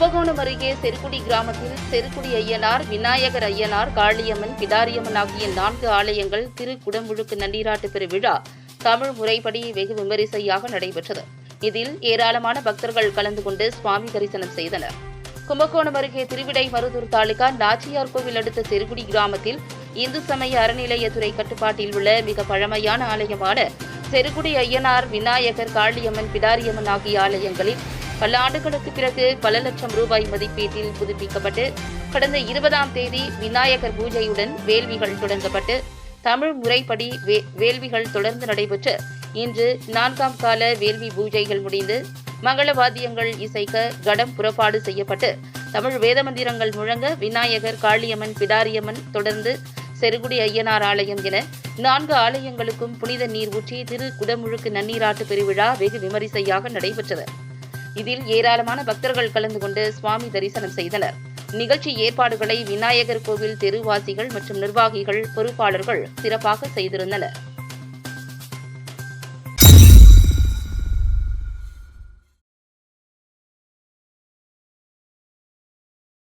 கும்பகோணம் அருகே செருக்குடி கிராமத்தில் செருக்குடி ஐயனார் விநாயகர் ஐயனார் காளியம்மன் பிடாரியம்மன் ஆகிய நான்கு ஆலயங்கள் திரு குடமுழுக்கு நன்னீராட்டு பெருவிழா தமிழ் முறைப்படி வெகு விமரிசையாக நடைபெற்றது. இதில் ஏராளமான பக்தர்கள் கலந்து கொண்டு சுவாமி தரிசனம் செய்தனர். கும்பகோணம் அருகே திருவிடை மருதூர் தாலுகா நாச்சியார் கோவில் அடுத்த செருகுடி கிராமத்தில் இந்து சமய அறநிலையத்துறை கட்டுப்பாட்டில் உள்ள மிக பழமையான ஆலயமான செருகுடி ஐயனார் விநாயகர் காளியம்மன் பிடாரியம்மன் ஆகிய ஆலயங்களில் பல ஆண்டுகளுக்கு பிறகு பல லட்சம் ரூபாய் மதிப்பீட்டில் புதுப்பிக்கப்பட்டு கடந்த இருபதாம் தேதி விநாயகர் பூஜையுடன் வேள்விகள் தொடங்கப்பட்டு தமிழ் முறைப்படி வே- வேள்விகள் தொடர்ந்து நடைபெற்று இன்று நான்காம் கால வேள்வி பூஜைகள் முடிந்து மங்கள வாத்தியங்கள் இசைக்க கடம் புறப்பாடு செய்யப்பட்டு தமிழ் வேத மந்திரங்கள் முழங்க விநாயகர் காளியம்மன் பிடாரியம்மன் தொடர்ந்து செருகுடி ஐயனார் ஆலயம் என நான்கு ஆலயங்களுக்கும் புனித நீர் ஊற்றி திரு குடமுழுக்கு நன்னீராட்டு பெருவிழா வெகு விமரிசையாக நடைபெற்றது. இதில் ஏராளமான பக்தர்கள் கலந்து கொண்டு சுவாமி தரிசனம் செய்தனர். நிகழ்ச்சி ஏற்பாடுகளை விநாயகர் கோவில் தெருவாசிகள் மற்றும் நிர்வாகிகள் பொறுப்பாளர்கள் சிறப்பாக செய்திருந்தனர்.